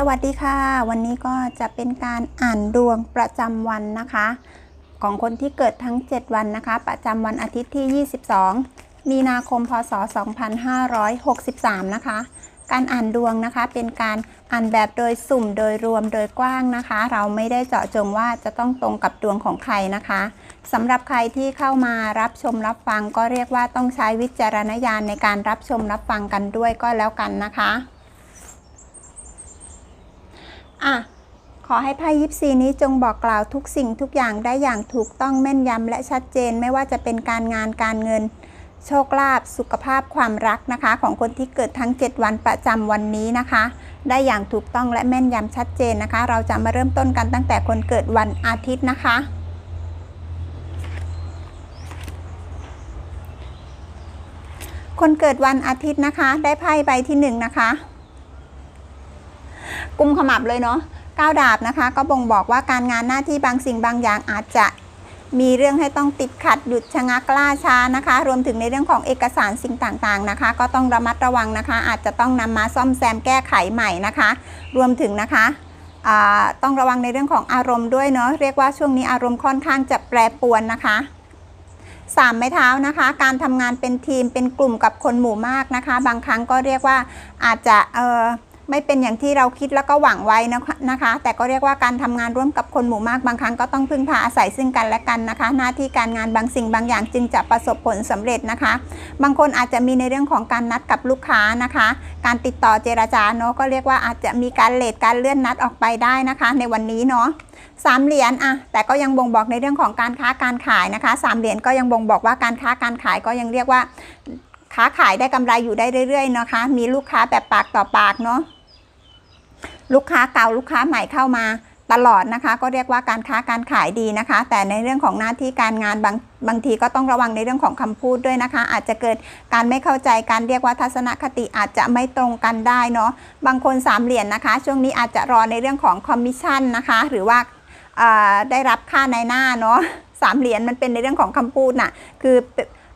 สวัสดีค่ะ วันนี้ก็จะเป็นการอ่านดวงประจำวันนะคะ ของคนที่เกิดทั้ง 7 วันนะคะ ประจำวันอาทิตย์ที่ 22 มีนาคมพศ 2563 นะคะ การอ่านดวงนะคะเป็นการอ่านแบบโดยสุ่มโดยรวมโดยกว้างนะคะ เราไม่ได้เจาะจงว่าจะต้องตรงกับดวงของใครนะคะสำหรับใครที่เข้ามารับชมรับฟังก็เรียกว่าต้องใช้วิจารณญาณในการรับชมรับฟังกันด้วยก็แล้วกันนะคะ อะขอให้ไพ่ยิปซีนี้จงบอกกล่าวทุกสิ่งทุกอย่างได้อย่างถูกต้องแม่นยำและชัดเจนไม่ว่าจะเป็นการงานการเงิน โชคลาภสุขภาพความรักนะคะ ของคนที่เกิดทั้ง 7 วันประจำวันนี้นะคะ ได้อย่างถูกต้องและแม่นยำชัดเจนนะคะ เราจะมาเริ่มต้นกันตั้งแต่คนเกิดวันอาทิตย์นะคะคนเกิดวันอาทิตย์นะคะ ได้ไพ่ใบที่หนึ่งนะคะ กุมขมับเลยเนาะก้าวดาบนะคะ ก็บ่งบอกว่าการงานหน้าที่บางสิ่งบางอย่างอาจจะมีเรื่องให้ต้องติดขัดหยุดชะงักล่าช้านะคะ รวมถึงในเรื่องของเอกสารสิ่งต่างๆนะคะ ก็ต้องระมัดระวังนะคะ อาจจะต้องนำมาซ่อมแซมแก้ไขใหม่นะคะ รวมถึงนะคะต้องระวังในเรื่องของอารมณ์ด้วยเนาะเรียกว่าช่วงนี้อารมณ์ค่อนข้างจะแปรปรวนนะคะสามไม้เท้านะคะ การทำงานเป็นทีมเป็นกลุ่มกับคนหมู่มากนะคะ บางครั้งก็เรียกว่าอาจจะเออ ไม่เป็นอย่างที่เราคิดแล้วก็หวังไว้นะคะนะคะแต่ก็เรียกว่าการทำงานร่วมกับคนหมู่มากบางครั้งก็ต้องพึ่งพาอาศัยซึ่งกันและกันนะคะ หน้าที่การงานบางสิ่งบางอย่างจึงจะประสบผลสำเร็จนะคะ บางคนอาจจะมีในเรื่องของการนัดกับลูกค้านะคะ การติดต่อเจรจาเนาะก็เรียกว่าอาจจะมีการเลทการเลื่อนนัดออกไปได้นะคะ ในวันนี้เนาะสามเหรียญอะแต่ก็ยังบ่งบอกในเรื่องของการค้าการขายนะคะสามเหรียญก็ยังบ่งบอกว่าการค้าการขายก็ยังเรียกว่าค้าขายได้กำไรอยู่ได้เรื่อยๆนะคะ มีลูกค้าแบบปากต่อปากเนาะ ลูกค้าเก่าลูกค้าใหม่เข้ามาตลอดนะคะ ก็เรียกว่าการค้าการขายดีนะคะ แต่ในเรื่องของหน้าที่การงานบางบางทีก็ต้องระวังในเรื่องของคำพูดด้วยนะคะ อาจจะเกิดการไม่เข้าใจการเรียกว่าทัศนคติอาจจะไม่ตรงกันได้เนาะบางคนสามเหรียญนะคะ ช่วงนี้อาจจะรอในเรื่องของคอมมิชชั่นนะคะ หรือว่าอ่าได้รับค่าในหน้าเนาะสามเหรียญมันเป็นในเรื่องของคำพูดน่ะคือ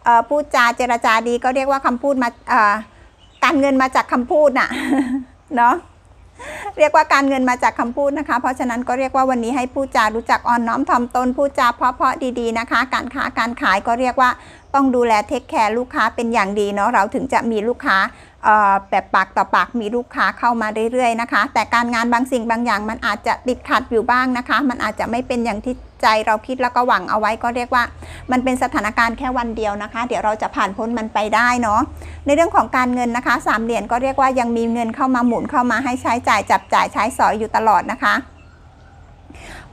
เอ่อพูดจาเจรจาดีก็เรียกว่าคำพูดมาอ่าการเงินมาจากคำพูดน่ะเนาะ เรียกว่าการเงินมาจากคำพูดนะคะ เพราะฉะนั้นก็เรียกว่าวันนี้ให้ผู้จารู้จักอ่อนน้อมถ่อมตนพูดจาเพราะๆดีๆนะคะ การค้าการขายก็เรียกว่าต้องดูแลเทคแคร์ลูกค้าเป็นอย่างดีเนาะเราถึงจะมีลูกค้าแบบปากต่อปากมีลูกค้าเข้ามาเรื่อยๆนะคะ แต่การงานบางสิ่งบางอย่างมันอาจจะติดขัดอยู่บ้างนะคะ มันอาจจะไม่เป็นอย่างที่ ใจเราคิดแล้วก็หวังเอาไว้ก็เรียกว่า มันเป็นสถานการณ์แค่วันเดียวนะคะ เดี๋ยวเราจะผ่านพ้นมันไปได้เนาะในเรื่องของการเงินนะคะสามเหรียญก็เรียกว่ายังมีเงินเข้ามาหมุนเข้ามาให้ใช้จ่ายจับจ่ายใช้สอยอยู่ตลอดนะคะ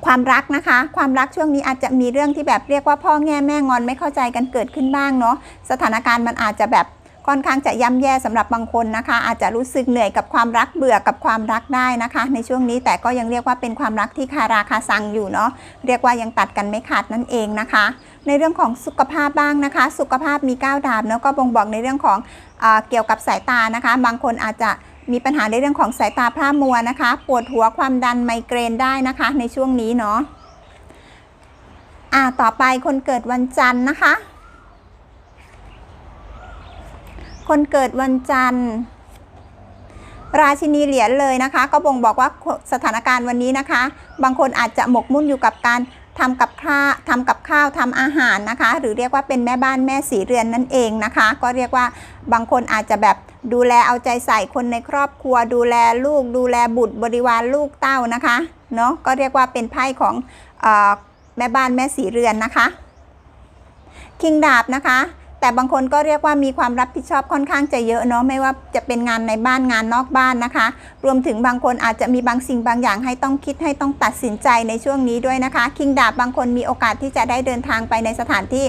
ความรักนะคะ ความรักช่วงนี้อาจจะมีเรื่องที่แบบเรียกว่าพ่อแง่แม่งอนไม่เข้าใจกันเกิดขึ้นบ้างเนาะสถานการณ์มันอาจจะแบบ ค่อนข้างจะย่ำแย่สำหรับบางคนนะคะ อาจจะรู้สึกเหนื่อยกับความรักเบื่อกับความรักได้นะคะ ในช่วงนี้แต่ก็ยังเรียกว่าเป็นความรักที่คาราคาซังอยู่เนาะเรียกว่ายังตัดกันไม่ขาดนั่นเองนะคะ ในเรื่องของสุขภาพบ้างนะคะ สุขภาพมีก้าวดาบเนาะก็บ่งบอกในเรื่องของอเกี่ยวกับสายตานะคะ บางคนอาจจะมีปัญหาในเรื่องของสายตาพร่ามัวนะคะ ปวดหัวความดันไมเกรนได้นะคะ ในช่วงนี้เนาะอ่าต่อไปคนเกิดวันจันทร์นะคะ คนเกิดวันจันทร์ ราชินีเหรียญเลยนะคะ ก็บ่งบอกว่าสถานการณ์วันนี้นะคะ บางคนอาจจะหมกมุ่นอยู่กับการทำกับข้าวทำกับข้าวทำอาหารนะคะ หรือเรียกว่าเป็นแม่บ้านแม่สีเรือนนั่นเองนะคะ ก็เรียกว่าบางคนอาจจะแบบดูแลเอาใจใส่คนในครอบครัว ดูแลลูก ดูแลบุตรบริวารลูกเต้านะคะเนาะก็เรียกว่าเป็นไพ่ของออแม่บ้านแม่สีเรือนนะคะ คิงดาบนะคะ แต่บางคนก็เรียกว่ามีความรับผิดชอบค่อนข้างจะเยอะเนาะไม่ว่าจะเป็นงานในบ้านงานนอกบ้านนะคะ รวมถึงบางคนอาจจะมีบางสิ่งบางอย่างให้ต้องคิดให้ต้องตัดสินใจในช่วงนี้ด้วยนะคะคิงดาบบางคนมีโอกาสที่จะได้เดินทางไปในสถานที่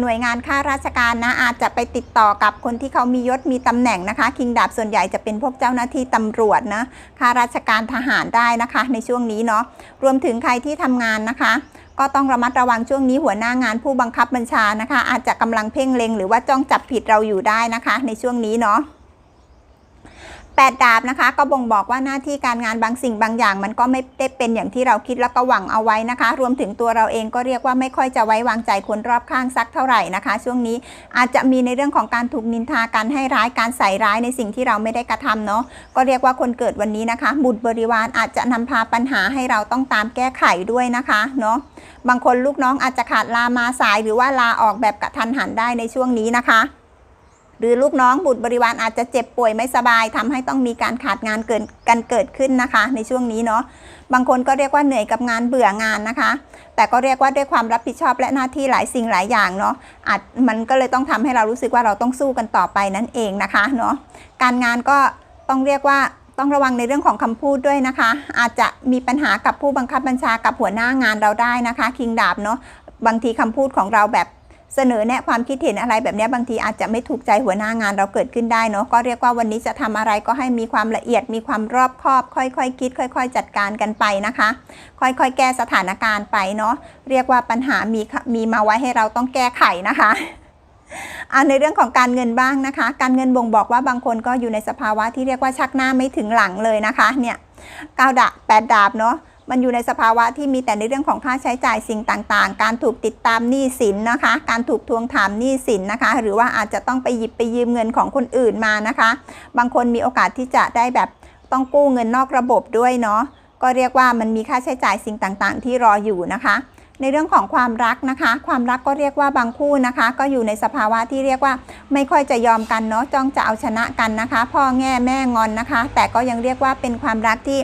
หน่วยงานข้าราชการนะอาจจะไปติดต่อกับคนที่เขามียศมีตำแหน่งนะคะคิงดาบส่วนใหญ่จะเป็นพวกเจ้าหน้าที่ตำรวจนะข้าราชการทหารได้นะคะ ในช่วงนี้เนาะรวมถึงใครที่ทำงานนะคะ ก็ต้องระมัดระวังช่วงนี้หัวหน้างานผู้บังคับบัญชานะคะ อาจจะกำลังเพ่งเล็งหรือว่าจ้องจับผิดเราอยู่ได้นะคะ ในช่วงนี้เนาะ แปดาบนะคะ ก็บ่งบอกว่าหน้าที่การงานบางสิ่งบางอย่าง มันก็ไม่ได้เป็นอย่างที่เราคิดแล้วก็หวังเอาไว้นะคะ รวมถึงตัวเราเองก็เรียกว่าไม่ค่อยจะไว้วางใจคนรอบข้างสักเท่าไหร่นะคะ ช่วงนี้อาจจะมีในเรื่องของการถูกนินทาการให้ร้ายการใส่ร้ายในสิ่งที่เราไม่ได้กระทำเนาะก็เรียกว่าคนเกิดวันนี้นะคะ บุตรบริวารอาจจะนำพาปัญหาให้เราต้องตามแก้ไขด้วยนะคะเนาะบางคนลูกน้องอาจจะขาดลามาสายหรือว่าลาออกแบบกระทันหันได้ในช่วงนี้นะคะ หรือลูกน้องบุตรบริวารอาจจะเจ็บป่วยไม่สบายทำให้ต้องมีการขาดงานเกิดกันเกิดขึ้นนะคะ ในช่วงนี้เนาะบางคนก็เรียกว่าเหนื่อยกับงานเบื่องานนะคะ แต่ก็เรียกว่าด้วยความรับผิดชอบและหน้าที่หลายสิ่งหลายอย่างเนาะอาจมันก็เลยต้องทำให้เรารู้สึกว่าเราต้องสู้กันต่อไปนั่นเองนะคะเนาะการงานก็ต้องเรียกว่าต้องระวังในเรื่องของคำพูดด้วยนะคะ อาจจะมีปัญหากับผู้บังคับบัญชากับหัวหน้างานเราได้นะคะ คิงดาบเนาะบางทีคำพูดของเราแบบ เสนอแนะความคิดเห็นอะไรแบบนี้บางทีอาจจะไม่ถูกใจหัวหน้างานเราเกิดขึ้นได้เนาะก็เรียกว่าวันนี้จะทำอะไรก็ให้มีความละเอียดมีความรอบคอบ ค่อยๆคคิด ค่อย ๆ จัดการกันไปนะคะ ค่อยๆ แก้สถานการณ์ไปเนาะเรียกว่าปัญหามีมีมาไว้ให้เราต้องแก้ไขนะคะเอาในเรื่องของการเงินบ้างนะคะ การเงินบ่งบอกว่าบางคนก็อยู่ในสภาวะที่เรียกว่าชักหน้าไม่ถึงหลังเลยนะคะเนี่ยเก้าดาบแปดดาบเนาะ มันอยู่ในสภาวะที่มีแต่ในเรื่องของค่าใช้จ่ายสิ่งต่างๆ การถูกติดตามหนี้สินนะคะ การถูกทวงถามหนี้สินนะคะ หรือว่าอาจจะต้องไปหยิบไปยืมเงินของคนอื่นมานะคะ บางคนมีโอกาสที่จะได้แบบต้องกู้เงินนอกระบบด้วยเนาะ ก็เรียกว่ามันมีค่าใช้จ่ายสิ่งต่างๆ ที่รออยู่นะคะในเรื่องของความรักนะคะ ความรักก็เรียกว่าบางคู่นะคะ ก็อยู่ในสภาวะที่เรียกว่า ไม่ค่อยจะยอมกันเนาะจ้องจะเอาชนะกันนะคะ พ่อแง่แม่งอนนะคะ แต่ก็ยังเรียกว่าเป็นความรักที่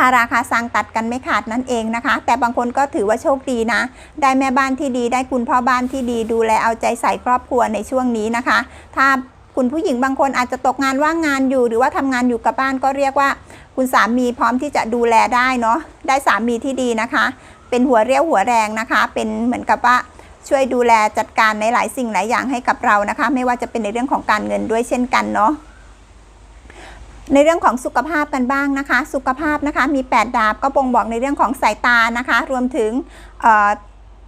คาราคาซังตัดกันไม่ขาดนั่นเองนะคะ แต่บางคนก็ถือว่าโชคดีนะ ได้แม่บ้านที่ดีได้คุณพ่อบ้านที่ดีดูแลเอาใจใส่ครอบครัวในช่วงนี้นะคะ ถ้าคุณผู้หญิงบางคนอาจจะตกงานว่างงานอยู่ หรือว่าทำงานอยู่กับบ้านก็เรียกว่า คุณสามีพร้อมที่จะดูแลได้เนาะได้สามีที่ดีนะคะ เป็นหัวเรี่ยวหัวแรงนะคะ เป็นเหมือนกับว่าช่วยดูแลจัดการในหลายสิ่งหลายอย่างให้กับเรานะคะ ไม่ว่าจะเป็นในเรื่องของการเงินด้วยเช่นกันเนาะ ในเรื่องของสุขภาพกันบ้างนะคะ สุขภาพนะคะมี 8 ดาบก็บ่งบอกในเรื่องของสายตานะคะ รวมถึง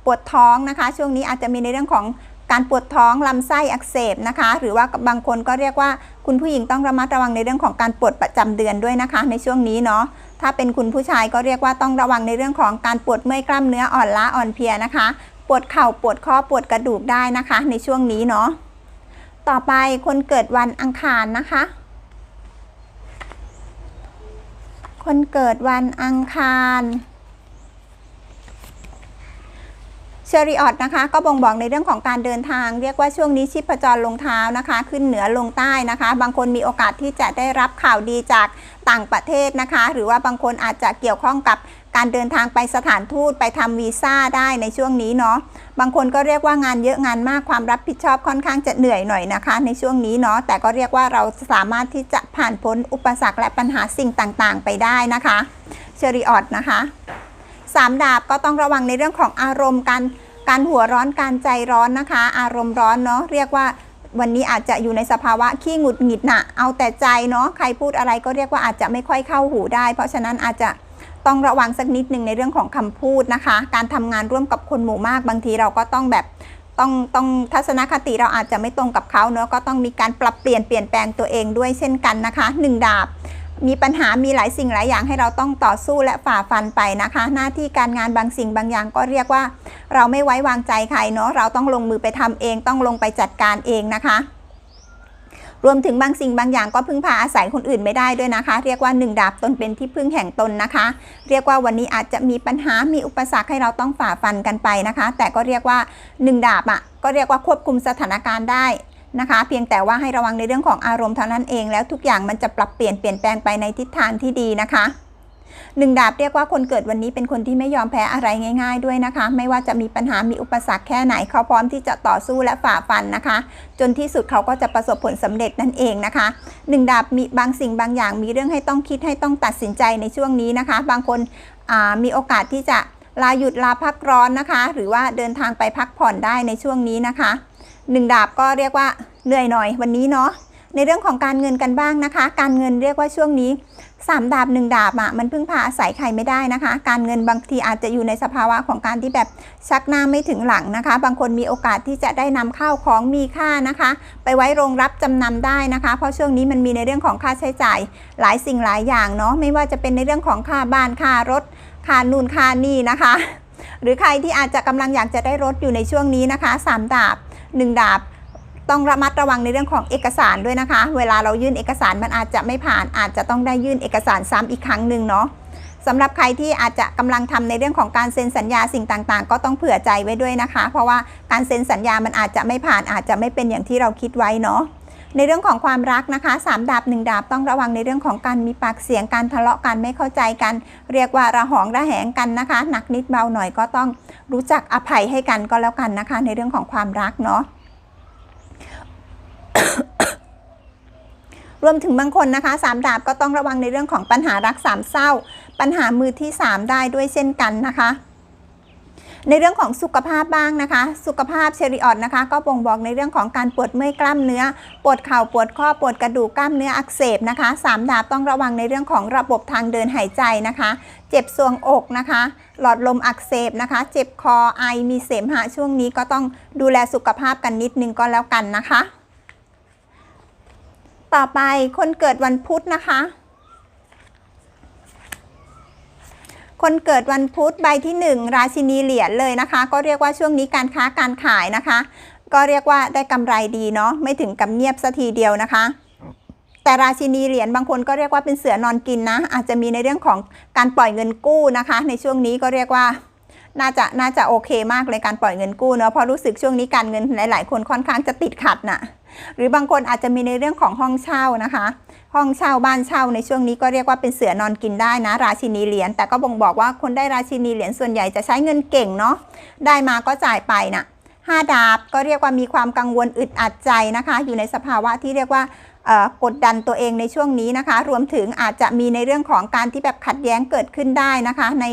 ปวดท้องนะคะ ช่วงนี้อาจจะมีในเรื่องของการปวดท้องลำไส้อักเสบนะคะ หรือว่าบางคนก็เรียกว่าคุณผู้หญิงต้องระมัดระวังในเรื่องของการปวดประจำเดือนด้วยนะคะ ในช่วงนี้เนาะถ้าเป็นคุณผู้ชายก็เรียกว่าต้องระวังในเรื่องของการปวดเมื่อยกล้ามเนื้ออ่อนล้าอ่อนเพลียนะคะ ปวดเข่าปวดข้อปวดกระดูกได้นะคะ ในช่วงนี้เนาะต่อไปคนเกิดวันอังคารนะคะ คนเกิดวันอังคารเชอริออตนะคะ ก็บ่งบอกในเรื่องของการเดินทาง เรียกว่าช่วงนี้ชีพจรลงเท้านะคะ ขึ้นเหนือลงใต้นะคะ บางคนมีโอกาสที่จะได้รับข่าวดีจากต่างประเทศนะคะ หรือว่าบางคนอาจจะเกี่ยวข้องกับ การเดินทางไปสถานทูตไปทำวีซ่าได้ในช่วงนี้เนาะบางคนก็เรียกว่างานเยอะงานมากความรับผิดชอบค่อนข้างจะเหนื่อยหน่อยนะคะ ในช่วงนี้เนาะแต่ก็เรียกว่าเราสามารถที่จะผ่านพ้นอุปสรรคและปัญหาสิ่งต่างๆ ไปได้นะคะเชอริออตนะคะสามดาบก็ต้องระวังในเรื่องของอารมณ์การการหัวร้อนการใจร้อนนะคะ อารมณ์ร้อนเนาะเรียกว่าวันนี้อาจจะอยู่ในสภาวะขี้หงุดหงิดนะเอาแต่ใจเนาะใครพูดอะไรก็เรียกว่าอาจจะไม่ค่อยเข้าหูได้ เพราะฉะนั้นอาจจะ ต้องระวังสักนิดหนึ่งในเรื่องของคำพูดนะคะ การทำงานร่วมกับคนหมู่มากบางทีเราก็ต้องแบบต้องต้องทัศนคติเราอาจจะไม่ตรงกับเขาเนาะก็ต้องมีการปรับเปลี่ยนเปลี่ยนแปลงตัวเองด้วยเช่นกันนะคะหนึ่งดาบมีปัญหามีหลายสิ่งหลายอย่างให้เราต้องต่อสู้และฝ่าฟันไปนะคะ หน้าที่การงานบางสิ่งบางอย่างก็เรียกว่า เราไม่ไว้วางใจใครเนาะเราต้องลงมือไปทำเอง ต้องลงไปจัดการเองนะคะ รวมถึงบางสิ่งบางอย่างก็พึ่งพาอาศัยคนอื่นไม่ได้ด้วยนะคะ เรียกว่าหนึ่งดาบตนเป็นที่พึ่งแห่งตนนะคะ เรียกว่าวันนี้อาจจะมีปัญหามีอุปสรรคให้เราต้องฝ่าฟันกันไปนะคะ แต่ก็เรียกว่าหนึ่งดาบอะก็เรียกว่าควบคุมสถานการณ์ได้นะคะ เพียงแต่ว่าให้ระวังในเรื่องของอารมณ์เท่านั้นเองแล้วทุกอย่างมันจะปรับเปลี่ยนเปลี่ยนแปลงไปในทิศทางที่ดีนะคะ หนึ่งดาบเรียกว่าคนเกิดวันนี้เป็นคนที่ไม่ยอมแพ้อะไรง่าย ๆ ด้วยนะคะ ไม่ว่าจะมีปัญหามีอุปสรรคแค่ไหนเขาพร้อมที่จะต่อสู้และฝ่าฟันนะคะ จนที่สุดเขาก็จะประสบผลสำเร็จนั่นเองนะคะหนึ่งดาบมีบางสิ่งบางอย่างมีเรื่องให้ต้องคิดให้ต้องตัดสินใจในช่วงนี้นะคะ บางคนมีโอกาสที่จะลาหยุดลาพักร้อนนะคะ หรือว่าเดินทางไปพักผ่อนได้ในช่วงนี้นะคะหนึ่งดาบก็เรียกว่าเหนื่อยหน่อยวันนี้เนาะในเรื่องของการเงินกันบ้างนะคะ การเงินเรียกว่าช่วงนี้ สามดาบหนึ่งดาบอะมันพึ่งพาอาศัยใครไม่ได้นะคะ การเงินบางทีอาจจะอยู่ในสภาวะของการที่แบบชักหน้าไม่ถึงหลังนะคะ บางคนมีโอกาสที่จะได้นำข้าวของมีค่านะคะ ไปไว้โรงรับจำนำได้นะคะ เพราะช่วงนี้มันมีในเรื่องของค่าใช้จ่ายหลายสิ่งหลายอย่างเนาะไม่ว่าจะเป็นในเรื่องของค่าบ้านค่ารถค่านู่นค่านี่นะคะ หรือใครที่อาจจะกำลังอยากจะได้รถอยู่ในช่วงนี้นะคะสามดาบหนึ่งดาบ ต้องระมัดระวังในเรื่องของเอกสารด้วยนะคะ เวลาเรายื่นเอกสารมันอาจจะไม่ผ่าน อาจจะต้องได้ยื่นเอกสารซ้ำอีกครั้งหนึ่งเนาะสำหรับใครที่อาจจะกำลังทำในเรื่องของการเซ็นสัญญาสิ่งต่างๆ ก็ต้องเผื่อใจไว้ด้วยนะคะ เพราะว่าการเซ็นสัญญามันอาจจะไม่ผ่านอาจจะไม่เป็นอย่างที่เราคิดไว้เนาะในเรื่องของความรักนะคะสามดาบหนึ่งดาบต้องระวังในเรื่องของการมีปากเสียงการทะเลาะกันไม่เข้าใจกัน เรียกว่าระหองระแหงกันนะคะ หนักนิดเบาหน่อยก็ต้องรู้จักอภัยให้กันก็แล้วกันนะคะ ในเรื่องของความรักเนาะ รวมถึงบางคนนะคะสามดาบก็ต้องระวังในเรื่องของปัญหารักสามเศร้า ปัญหามือที่ 3 ได้ด้วยเช่นกันนะคะ ในเรื่องของสุขภาพบ้างนะคะ สุขภาพเชริออดนะคะ ก็บ่งบอกในเรื่องของการปวดเมื่อยกล้ามเนื้อ ปวดเข่าปวดข้อปวดกระดูกกล้ามเนื้ออักเสบนะคะสามดาบต้องระวังในเรื่องของระบบทางเดินหายใจนะคะ เจ็บทรวงอกนะคะ หลอดลมอักเสบนะคะ เจ็บคอไอมีเสมหะช่วงนี้ก็ต้องดูแลสุขภาพกันนิดนึงก็แล้วกันนะคะ ต่อไปคนเกิดวันพุธนะคะ คนเกิดวันพุธใบที่ 1 ราชินีเหรียญเลยนะคะ ก็เรียกว่าช่วงนี้การค้าการขายนะคะ ก็เรียกว่าได้กำไรดีเนาะไม่ถึงกับเงียบสัทีเดียวนะคะ แต่ราชินีเหรียญบางคนก็เรียกว่าเป็นเสือนอนกินนะ อาจจะมีในเรื่องของการปล่อยเงินกู้นะคะ ในช่วงนี้ก็เรียกว่าน่าจะน่าจะโอเคมากเลยการปล่อยเงินกู้เนาะเพราะรู้สึกช่วงนี้การเงินหลาย ๆ คนค่อนข้างจะติดขัดน่ะ หรือบางคนอาจจะมีในเรื่องของห้องเช่านะคะ ห้องเช่าบ้านเช่าในช่วงนี้ก็เรียกว่าเป็นเสือนอนกินได้นะ ราชินีเหรียญแต่ก็บ่งบอกว่าคนได้ราชินีเหรียญส่วนใหญ่จะใช้เงินเก่งเนาะได้มาก็จ่ายไปน่ะห้าดาบก็เรียกว่ามีความกังวลอึดอัดใจนะคะ อยู่ในสภาวะที่เรียกว่ากดดันตัวเองในช่วงนี้นะคะ รวมถึงอาจจะมีในเรื่องของการที่แบบขัดแย้งเกิดขึ้นได้นะคะ ใน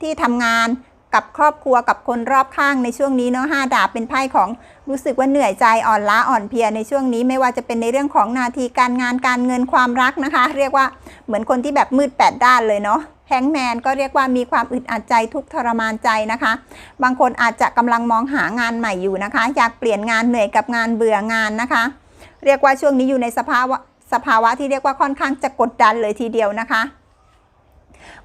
ที่ทำงาน กับครอบครัวกับคนรอบข้างในช่วงนี้เนาะห้าดาบเป็นไพ่ของรู้สึกว่าเหนื่อยใจอ่อนล้าอ่อนเพลียในช่วงนี้ไม่ว่าจะเป็นในเรื่องของนาทีการงานการเงินความรักนะคะ เรียกว่าเหมือนคนที่แบบมืดแปดด้านเลยเนาะแฮงแมนก็เรียกว่ามีความอึดอัดใจทุกทรมานใจนะคะ บางคนอาจจะกำลังมองหางานใหม่อยู่นะคะ อยากเปลี่ยนงานเหนื่อยกับงานเบื่องานนะคะ เรียกว่าช่วงนี้อยู่ในสภาวะสภาวะที่เรียกว่าค่อนข้างจะกดดันเลยทีเดียวนะคะ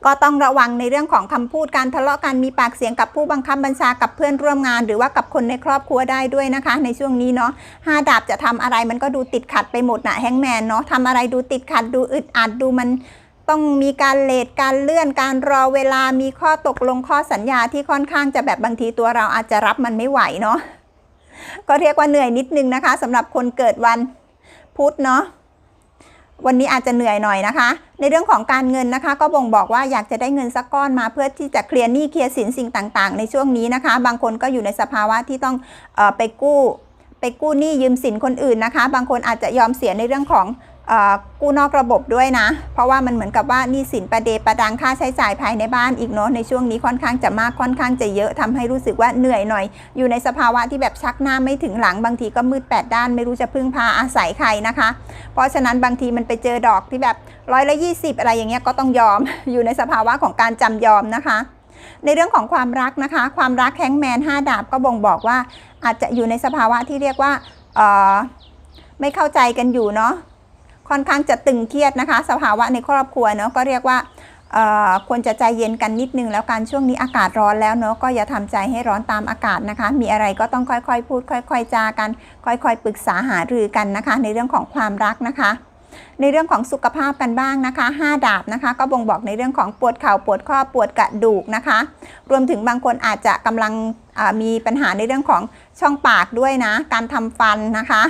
ก็ต้องระวังในเรื่องของคำพูดการทะเลาะกันมีปากเสียงกับผู้บังคับบัญชากับเพื่อนร่วมงาน หรือว่ากับคนในครอบครัวได้ด้วยนะคะ ในช่วงนี้เนาะห้าดาบจะทำอะไรมันก็ดูติดขัดไปหมดนะแฮงแมนเนาะทำอะไรดูติดขัดดูอึดอัดดูมันต้องมีการเลทการเลื่อนการรอเวลามีข้อตกลงข้อสัญญาที่ค่อนข้างจะแบบบางทีตัวเราอาจจะรับมันไม่ไหวเนาะก็เรียกว่าเหนื่อยนิดนึงนะคะสำหรับคนเกิดวันพุธเนาะ วันนี้อาจจะเหนื่อยหน่อยนะคะ ในเรื่องของการเงินนะคะ ก็บ่งบอกว่าอยากจะได้เงินสักก้อนมาเพื่อที่จะเคลียร์หนี้เคลียร์สินสิ่งต่างๆ ในช่วงนี้นะคะ บางคนก็อยู่ในสภาวะที่ต้องออไปกู้ ไปกู้หนี้ยืมสินคนอื่นนะคะ บางคนอาจจะยอมเสียในเรื่องของ กู้นอกระบบด้วยนะ เพราะว่ามันเหมือนกับว่านี้สินประเดประดังค่าใช้จ่ายภายในบ้านอีกเนาะในช่วงนี้ค่อนข้างจะมากค่อนข้างจะเยอะทำให้รู้สึกว่าเหนื่อยหน่อย อยู่ในสภาวะที่แบบชักหน้าไม่ถึงหลังบางทีก็มืดแปดด้านไม่รู้จะพึ่งพาอาศัยใครนะคะ เพราะฉะนั้นบางทีมันไปเจอดอกที่แบบร้อยละยี่สิบอะไรอย่างเงี้ยก็ต้องยอมอยู่ในสภาวะของการจำยอมนะคะ ในเรื่องของความรักนะคะ ความรักแฮงแมน 5 ดาบก็บ่งบอกว่าอาจจะอยู่ในสภาวะที่เรียกว่าไม่เข้าใจกันอยู่เนาะ ค่อนข้างจะตึงเครียดนะคะ สภาวะในครอบครัวเนาะก็เรียกว่าควรจะใจเย็นกันนิดนึงแล้วกันช่วงนี้อากาศร้อนแล้วเนาะก็อย่าทำใจให้ร้อนตามอากาศนะคะ มีอะไรก็ต้องค่อยๆ พูด ค่อย ๆ จากัน ค่อยๆ ปรึกษาหารือกันนะคะ ในเรื่องของความรักนะคะ ในเรื่องของสุขภาพกันบ้างนะคะ 5 ดาบนะคะ ก็บ่งบอกในเรื่องของปวดเข่าปวดข้อปวดกระดูกนะคะ รวมถึงบางคนอาจจะกำลังมีปัญหาในเรื่องของช่องปากด้วยนะ การทำฟันนะคะ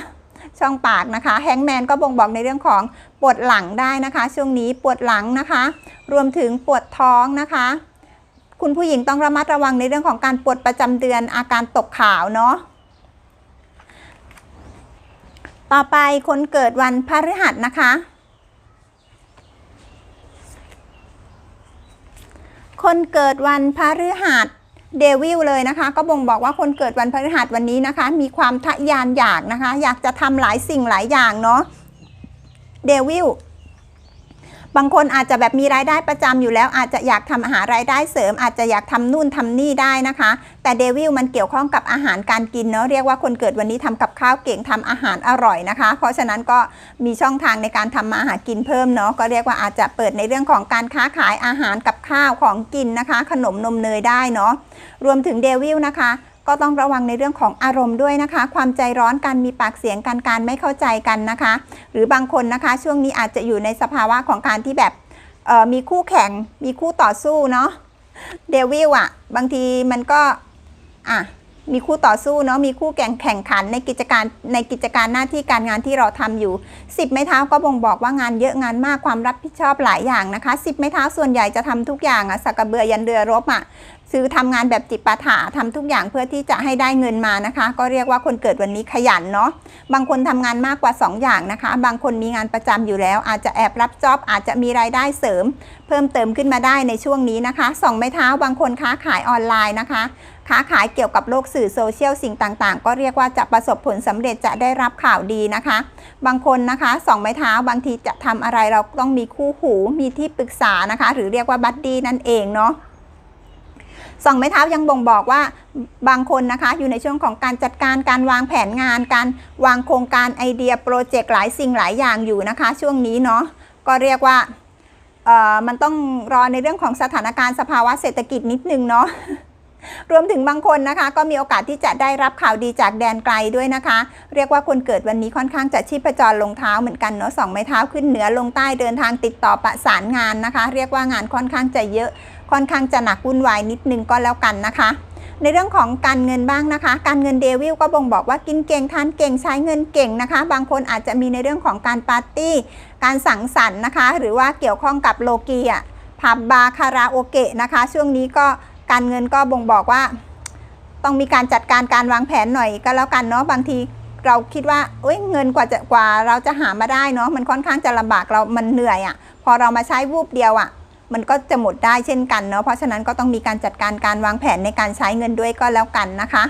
ช่องปากนะคะแฮงแมนก็บ่งบอกในเรื่องของปวดหลังได้นะคะ ช่วงนี้ปวดหลังนะคะ รวมถึงปวดท้องนะคะ คุณผู้หญิงต้องระมัดระวังในเรื่องของการปวดประจำเดือนอาการตกขาวเนาะต่อไปคนเกิดวันพฤหัสนะคะ คนเกิดวันพฤหัส เดวิลเลยนะคะ ก็บ่งบอกว่าคนเกิดวันพฤหัสวันนี้นะคะ มีความทะยานอยากนะคะ อยากจะทำหลายสิ่งหลายอย่างเนาะเดวิล บางคนอาจจะแบบมีรายได้ประจำอยู่แล้ว อาจจะอยากทำหารายได้เสริม อาจจะอยากทำนู่นทำนี่ได้นะคะ แต่เดวิลมันเกี่ยวข้องกับอาหารการกินเนาะเรียกว่าคนเกิดวันนี้ทำกับข้าวเก่งทำอาหารอร่อยนะคะ เพราะฉะนั้นก็มีช่องทางในการทำมาหากินเพิ่มเนาะก็เรียกว่าอาจจะเปิดในเรื่องของการค้าขายอาหารกับข้าวของกินนะคะ ขนมนมเนยได้เนาะรวมถึงเดวิลนะคะ ก็ต้องระวังในเรื่องของอารมณ์ด้วยนะคะ ความใจร้อนการมีปากเสียงกันการไม่เข้าใจกันนะคะ หรือบางคนนะคะ ช่วงนี้อาจจะอยู่ในสภาวะของการที่แบบมีคู่แข่งมีคู่ต่อสู้เนาะเดวิลอะบางทีมันก็อะ มีคู่ต่อสู้เนาะมีคู่แข่งแข่งขันในกิจการในกิจการหน้าที่การงานที่เราทำอยู่ 10 ไม้เท้าก็บ่งบอกว่างานเยอะงานมากความรับผิดชอบหลายอย่างนะคะ 10 ไม้เท้าส่วนใหญ่จะทำทุกอย่างอะสักกระเบือยันเรือรบอะซื้อทำงานแบบจิปาถะทำทุกอย่างเพื่อที่จะให้ได้เงินมานะคะ ก็เรียกว่าคนเกิดวันนี้ขยันเนาะบางคนทำงานมากกว่า 2 อย่างนะคะ บางคนมีงานประจำอยู่แล้ว อาจจะแอบรับจ็อบอาจจะมีรายได้เสริม เพิ่มเติมขึ้นมาได้ในช่วงนี้นะคะสองไม้เท้าบางคนค้าขายออนไลน์นะคะ ค้าขายเกี่ยวกับโลกสื่อโซเชียลสิ่งต่างๆ ก็เรียกว่าจะประสบผลสำเร็จจะได้รับข่าวดีนะคะ บางคนนะคะสองไม้เท้าบางทีจะทำอะไรเราต้องมีคู่หูมีที่ปรึกษานะคะ หรือเรียกว่าบัดดี้นั่นเองเนาะสองไม้เท้ายังบ่งบอกว่าบางคนนะคะอยู่ในช่วงของการจัดการการวางแผนงาน การวางโครงการไอเดียโปรเจกต์หลายสิ่งหลายอย่างอยู่นะคะ ช่วงนี้เนาะก็เรียกว่ามันต้องรอในเรื่องของสถานการณ์สภาวะเศรษฐกิจนิดนึงเนาะ รวมถึงบางคนนะคะ ก็มีโอกาสที่จะได้รับข่าวดีจากแดนไกลด้วยนะคะ เรียกว่าคนเกิดวันนี้ค่อนข้างจะชีพจรลงเท้าเหมือนกันเนาะสองไม้เท้าขึ้นเหนือลงใต้เดินทางติดต่อประสานงานนะคะ เรียกว่างานค่อนข้างจะเยอะค่อนข้างจะหนักวุ่นวายนิดนึงก็แล้วกันนะคะ ในเรื่องของการเงินบ้างนะคะ การเงินเดวิลก็บ่งบอกว่ากินเก่งทานเก่งใช้เงินเก่งนะคะ บางคนอาจจะมีในเรื่องของการปาร์ตี้ การสังสรรค์นะคะ หรือว่าเกี่ยวข้องกับโลกีอะผับบาร์คาราโอเกะนะคะ ช่วงนี้ก็ การเงินก็บ่งบอกว่า ต้องมีการจัดการการวางแผนหน่อยก็แล้วกันเนาะบางทีเราคิดว่าเอ้ยเงินกว่าจะกว่าเราจะหามาได้เนาะมันค่อนข้างจะลำบากเรามันเหนื่อยอะ่ะ พอเรามาใช้วูบเดียวอะ่ะ มันก็จะหมดได้เช่นกันเนาะเพราะฉะนั้นก็ต้องมีการจัดการการวางแผนในการใช้เงินด้วยก็แล้วกันนะคะ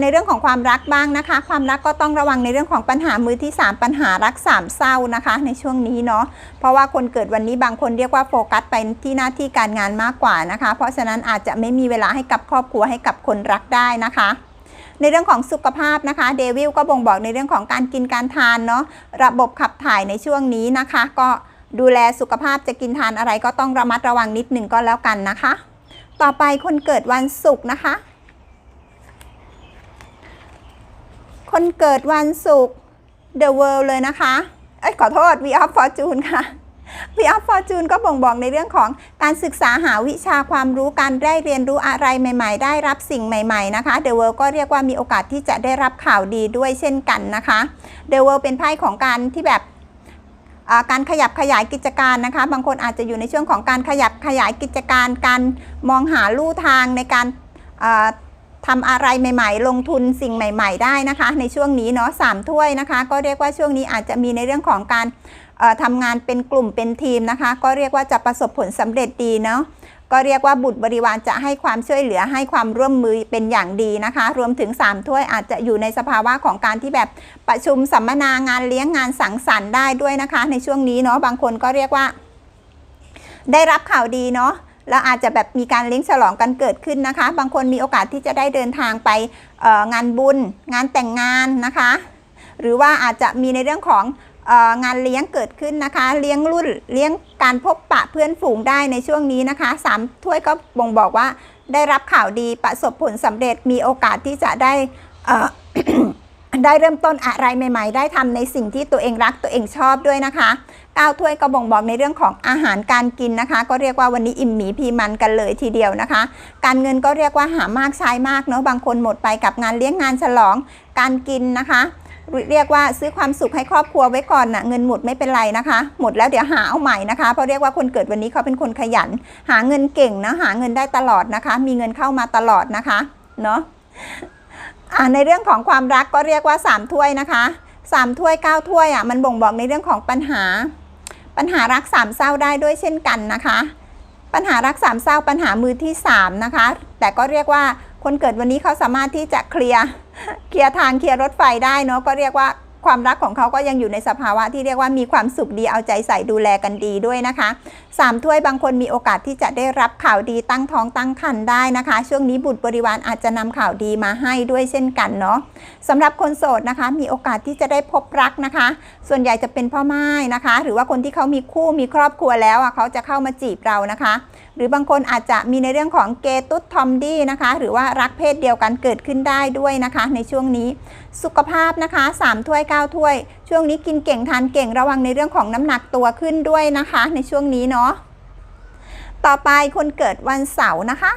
ในเรื่องของความรักบ้างนะคะ ความรักก็ต้องระวังในเรื่องของปัญหามือที่ 3 ปัญหารักสามเศร้านะคะ ในช่วงนี้เนาะเพราะว่าคนเกิดวันนี้บางคนเรียกว่าโฟกัสไปที่หน้าที่การงานมากกว่านะคะ เพราะฉะนั้นอาจจะไม่มีเวลาให้กับครอบครัวให้กับคนรักได้นะคะในเรื่องของสุขภาพนะคะเดวิลก็บ่งบอกในเรื่องของการกินการทานเนาะระบบขับถ่ายในช่วงนี้นะคะ ก็ดูแลสุขภาพจะกินทานอะไรก็ต้องระมัดระวังนิดหนึ่งก็แล้วกันนะคะ ต่อไปคนเกิดวันศุกร์นะคะ คนเกิดวันศุกร์ The World เลยนะคะ เอ้ยขอโทษ We of Fortune ค่ะ We of Fortune ก็บ่งบอกในเรื่องของการศึกษาหาวิชาความรู้การได้เรียนรู้อะไรใหม่ ๆ ได้รับสิ่งใหม่ ๆ นะคะ The World ก็เรียกว่ามีโอกาสที่จะได้รับข่าวดีด้วยเช่นกันนะคะ The World เป็นไพ่ของการที่แบบการขยับขยายกิจการนะคะ บางคนอาจจะอยู่ในช่วงของการขยับขยายกิจการ การมองหาลู่ทางในการ ทำอะไรใหม่ ๆ ลงทุนสิ่งใหม่ ๆ ได้นะคะ ในช่วงนี้เนาะสามถ้วยนะคะ ก็เรียกว่าช่วงนี้อาจจะมีในเรื่องของการทำงานเป็นกลุ่มเป็นทีมนะคะ ก็เรียกว่าจะประสบผลสำเร็จดีเนาะก็เรียกว่าบุตรบริวารจะให้ความช่วยเหลือให้ความร่วมมือเป็นอย่างดีนะคะ รวมถึง 3 ถ้วยอาจจะอยู่ในสภาวะของการที่แบบประชุมสัมมนางานเลี้ยงงานสังสรรค์ได้ด้วยนะคะ ในช่วงนี้เนาะบางคนก็เรียกว่า ได้รับข่าวดีเนาะ แล้วอาจจะแบบมีการเลี้ยงฉลองกันเกิดขึ้นนะคะ บางคนมีโอกาสที่จะได้เดินทางไปงานบุญ งานแต่งงานนะคะ หรือว่าอาจจะมีในเรื่องของงานเลี้ยงเกิดขึ้นนะคะ เลี้ยงรุ่นเลี้ยงการพบปะเพื่อนฝูงได้ในช่วงนี้นะคะสามถ้วยก็บ่งบอกว่าได้รับข่าวดีประสบผลสำเร็จมีโอกาสที่จะได้ได้เริ่มต้นอะไรใหม่ ๆ ได้ทำในสิ่งที่ตัวเองรักตัวเองชอบด้วยนะคะ ก้าถ้วยก็บ่งบอกในเรื่องของอาหารการกินนะคะ ก็เรียกว่าวันนี้อิ่มหมีพีมันกันเลยทีเดียวนะคะ การเงินก็เรียกว่าหามากใช้มากเนาะบางคนหมดไปกับงานเลี้ยงงานฉลองการกินนะคะเรียกว่าซื้อความสุขให้ครอบครัวไว้ก่อนนะเงินหมดไม่เป็นไรนะคะ หมดแล้วเดี๋ยวหาเอาใหม่นะคะ เพราะเรียกว่าคนเกิดวันนี้เขาเป็นคนขยัน หาเงินเก่งนะหาเงินได้ตลอดนะคะ มีเงินเข้ามาตลอดนะคะเนาะในเรื่องของความรักก็เรียกว่า 3 ถ้วยนะคะ 3 ถ้วย 9 ถ้วยอะมันบ่งบอกในเรื่องของปัญหา ปัญหารักสามเศร้าได้ด้วยเช่นกันนะคะ ปัญหารักสามเศร้าปัญหามือที่ 3 นะคะ แต่ก็เรียกว่าคนเกิดวันนี้เขาสามารถที่จะเคลียร์เคลียร์ทางเคลียร์รถไฟได้เนาะก็เรียกว่าความรักของเขาก็ยังอยู่ในสภาวะที่เรียกว่ามีความสุขดีเอาใจใส่ดูแลกันดีด้วยนะคะ สามถ้วยบางคนมีโอกาสที่จะได้รับข่าวดีตั้งท้องตั้งครรภ์ได้นะคะ ช่วงนี้บุตรบริวารอาจจะนำข่าวดีมาให้ด้วยเช่นกันเนาะสำหรับคนโสดนะคะ มีโอกาสที่จะได้พบรักนะคะ ส่วนใหญ่จะเป็นพ่อไม้นะคะ หรือว่าคนที่เขามีคู่มีครอบครัวแล้วอะเขาจะเข้ามาจีบเรานะคะ หรือบางคนอาจจะมีในเรื่องของเกย์ตุ๊ดทอมดี้นะคะ หรือว่ารักเพศเดียวกันเกิดขึ้นได้ด้วยนะคะ ในช่วงนี้ สุขภาพนะคะ 3 ถ้วย 9 ถ้วยช่วงนี้กินเก่งทานเก่งระวังในเรื่องของน้ำหนักตัวขึ้นด้วยนะคะ ในช่วงนี้เนาะต่อไปคนเกิดวันเสาร์นะคะ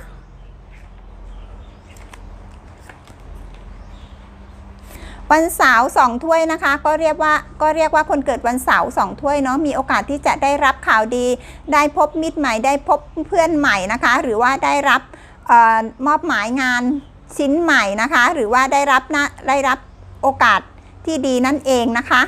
วันเสาร์สองถ้วยนะคะ ก็เรียกว่าก็เรียกว่าคนเกิดวันเสาร์สองถ้วยเนาะมีโอกาสที่จะได้รับข่าวดี ได้พบมิตรใหม่ได้พบเพื่อนใหม่นะคะ หรือว่าได้รับออมอบหมายงานชิ้นใหม่นะคะ หรือว่าได้รับนะได้รับโอกาส ที่ดีนั่นเองนะคะ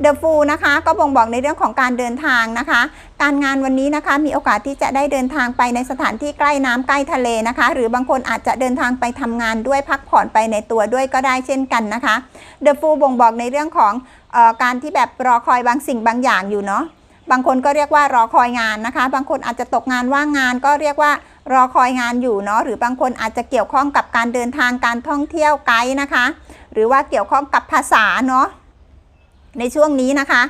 เดอะฟูนะคะก็บ่งบอกในเรื่องของการเดินทางนะคะ การงานวันนี้นะคะมีโอกาสที่จะได้เดินทางไปในสถานที่ใกล้น้ำใกล้ทะเลนะคะ หรือบางคนอาจจะเดินทางไปทำงานด้วยพักผ่อนไปในตัวด้วยก็ได้เช่นกันนะคะเดอะฟูบ่งบอกในเรื่องของออการที่แบบรอคอยบางสิ่งบางอย่างอยู่เนาะบางคนก็เรียกว่ารอคอยงานนะคะ บางคนอาจจะตกงานว่างงานก็เรียกว่ารอคอยงานอยู่เนาะหรือบางคนอาจจะเกี่ยวข้องกับการเดินทางการท่องเที่ยวไกด์นะคะ หรือว่าเกี่ยวข้องกับภาษาเนาะในช่วงนี้นะคะ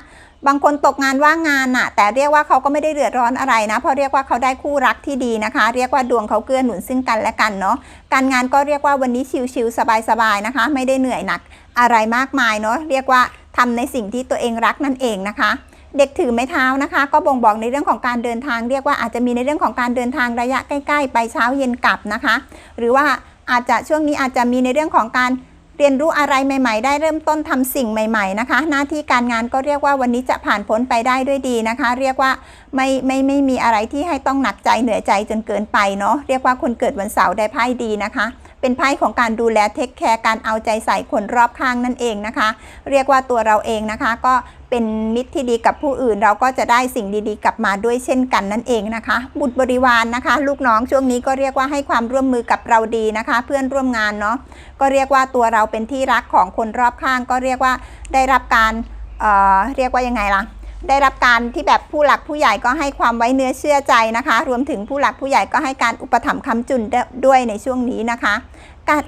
บางคนตกงานว่างงานน่ะ แต่เรียกว่าเขาก็ไม่ได้เดือดร้อนอะไรนะเพราะเรียกว่าเขาได้คู่รักที่ดีนะคะ เรียกว่าดวงเขาเกื้อหนุนซึ่งกันและกันเนาะการงานก็เรียกว่าวันนี้ชิลๆสบายๆนะคะ ไม่ได้เหนื่อยหนักอะไรมากมายเนาะเรียกว่าทำในสิ่งที่ตัวเองรักนั่นเองนะคะ เด็กถือไม้เท้านะคะ ก็บ่งบอกในเรื่องของการเดินทาง เรียกว่าอาจจะมีในเรื่องของการเดินทางระยะใกล้ ๆ ไปเช้าเย็นกลับนะคะ หรือว่าอาจจะช่วงนี้อาจจะมีในเรื่องของการ เรียนรู้อะไรใหม่ ๆ ได้เริ่มต้นทำสิ่งใหม่ ๆนะคะ หน้าที่การงานก็เรียกว่าวันนี้จะผ่านพ้นไปได้ด้วยดีนะคะ เรียกว่าไม่ไม่ไม่มีอะไรที่ให้ต้องหนักใจเหนื่อยใจจนเกินไปเนาะเรียกว่าคนเกิดวันเสาร์ได้ไพ่ดีนะคะ เป็นไพ่ของการดูแลเทคแคร์การเอาใจใส่คนรอบข้างนั่นเองนะคะ เรียกว่าตัวเราเองนะคะ ก็เป็นมิตรที่ดีกับผู้อื่น เราก็จะได้สิ่งดีๆ กลับมาด้วยเช่นกันนั่นเองนะคะ บุตรบริวารนนะคะ ลูกน้องช่วงนี้ก็เรียกว่าให้ความร่วมมือกับเราดีนะคะ เพื่อนร่วมงานเนาะก็เรียกว่าตัวเราเป็นที่รักของคนรอบข้าง ก็เรียกว่าได้รับการเออเรียกว่ายังไงล่ะ ได้รับการที่แบบผู้หลักผู้ใหญ่ก็ให้ความไว้เนื้อเชื่อใจนะคะ รวมถึงผู้หลักผู้ใหญ่ก็ให้การอุปถัมภ์ค้ำจุนด้วยในช่วงนี้นะคะ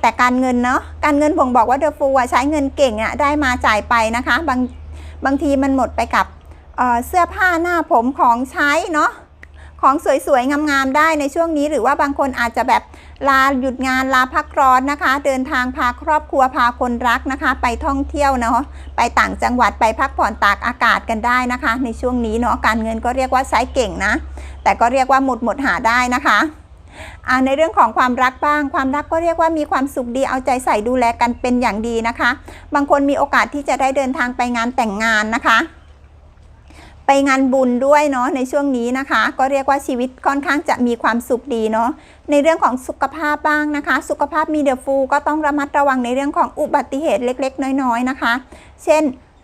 แต่การเงินเนาะการเงินบ่งบอกว่าเดอะฟูใช้เงินเก่งอะได้มาจ่ายไปนะคะบางบางทีมันหมดไปกับเเสื้อผ้าหน้าผมของใช้เนาะ ของสวยๆ งามๆ ได้ในช่วงนี้ หรือว่าบางคนอาจจะแบบลาหยุดงานลาพักร้อนนะคะ เดินทางพาครอบครัวพาคนรักนะคะ ไปท่องเที่ยวเนาะไปต่างจังหวัดไปพักผ่อนตากอากาศกันได้นะคะ ในช่วงนี้เนาะการเงินก็เรียกว่าใช้เก่งนะ แต่ก็เรียกว่าหมดหมดหาได้นะคะในเรื่องของความรักบ้าง ความรักก็เรียกว่ามีความสุขดีเอาใจใส่ดูแลกันเป็นอย่างดีนะคะ บางคนมีโอกาสที่จะได้เดินทางไปงานแต่งงานนะคะ ไปงานบุญด้วยเนาะในช่วงนี้นะคะ ก็เรียกว่าชีวิตค่อนข้างจะมีความสุขดีเนาะในเรื่องของสุขภาพบ้างนะคะ สุขภาพมีเดอะฟูก็ต้องระมัดระวังในเรื่องของอุบัติเหตุเล็ก ๆ น้อยๆนะคะ เช่น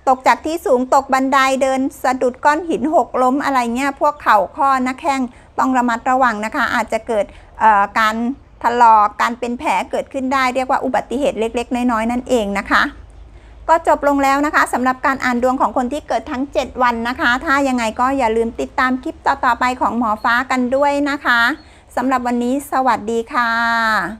ตกจากที่สูงตกบันไดเดินสะดุดก้อนหินหกล้มอะไรเงี้ยพวกเข่าข้อหน้าแข้งต้องระมัดระวังนะคะ อาจจะเกิดการถลอกการเป็นแผลเกิดขึ้นได้เรียกว่าอุบัติเหตุเล็ก ๆ น้อยๆนั่นเองนะคะ ก็จบลงแล้วนะคะสำหรับการอ่านดวงของคนที่เกิดทั้ง 7 วันนะคะ ถ้ายังไงก็อย่าลืมติดตามคลิปต่อๆไปของหมอฟ้ากันด้วยนะคะสำหรับวันนี้สวัสดีค่ะ